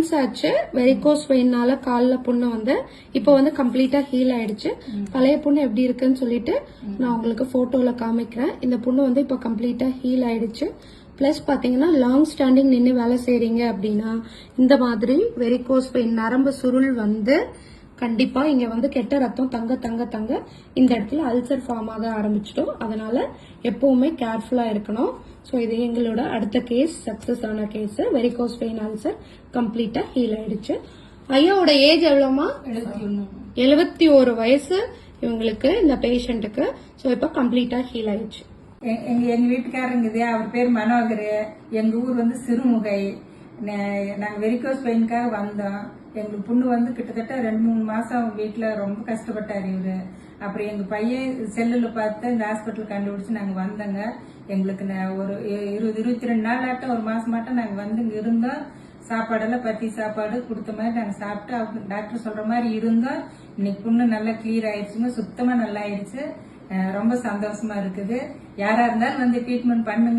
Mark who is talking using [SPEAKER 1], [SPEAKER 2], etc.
[SPEAKER 1] Months ஆச்சு varicose வெயின்னால காலில் புண்ணு வந்து இப்போ வந்து கம்ப்ளீட்டா ஹீல் ஆயிடுச்சு. பழைய புண்ணு எப்படி இருக்குன்னு சொல்லிட்டு நான் உங்களுக்கு போட்டோல காமிக்கிறேன். இந்த புண்ணு வந்து இப்போ கம்ப்ளீட்டா ஹீல் ஆயிடுச்சு. ப்ளஸ் பார்த்தீங்கன்னா லாங் ஸ்டாண்டிங் நின்று வேலை செய்றீங்க அப்படின்னா இந்த மாதிரி வெரிகோஸ் பெயின் நரம்பு சுருள் வந்து கண்டிப்பா இங்க வந்து கெட்ட ரத்தம் தங்க தங்க தங்க இந்த இடத்துல அல்சர் ஃபார்ம் ஆக ஆரம்பிச்சிடும். அதனால எப்பவுமே கேர்ஃபுல்லா இருக்கணும். ஸோ இது எங்களோட அடுத்த கேஸ் சக்சஸ் ஆன கேஸ் வெரிகோஸ் வெயின் அல்சர் கம்ப்ளீட்டா ஹீல் ஆயிடுச்சு. ஐயாவோட ஏஜ் எவ்வளோமா
[SPEAKER 2] எழுபத்தி
[SPEAKER 1] ஒரு வயசு இவங்களுக்கு இந்த பேஷண்ட்டுக்கு ஸோ இப்போ கம்ப்ளீட்டா ஹீல் ஆயிடுச்சு.
[SPEAKER 2] எங்க எங்க வீட்டுக்காரங்குது அவர் பேர் மனோகர். எங்க ஊர் வந்து சிறுமுகை. நே- நாங்க வெரிகோஸ் பெயினுக்காக வந்தோம். எங்களுக்கு புண்ணு வந்து கிட்டத்தட்ட ரெண்டு மூணு மாதம் அவங்க வீட்டில் ரொம்ப கஷ்டப்பட்டார் இவர். அப்புறம் எங்கள் பையன் செல்லில் பார்த்து இந்த ஹாஸ்பிட்டல் கண்டுபிடிச்சி நாங்கள் வந்தோங்க. எங்களுக்கு ந- ஒரு இருபது இருபத்தி ரெண்டு நாள் ஆட்டம் ஒரு மாதமாட்டம் மாட்டம் வந்து இங்கே இருந்தோம். சாப்பாடெல்லாம் பத்தி சாப்பாடு கொடுத்த மாதிரி நாங்கள் சாப்பிட்டு அவங்க டாக்டர் சொல்கிற மாதிரி இருந்தோம். இன்னைக்கு புண்ணு நல்லா கிளியர் ஆயிடுச்சுங்க சுத்தமாக நல்லா ஆயிடுச்சு. ரொம்ப சந்தோஷமா இருக்குது. யாராக இருந்தாலும் வந்து ட்ரீட்மெண்ட் பண்ணுங்க.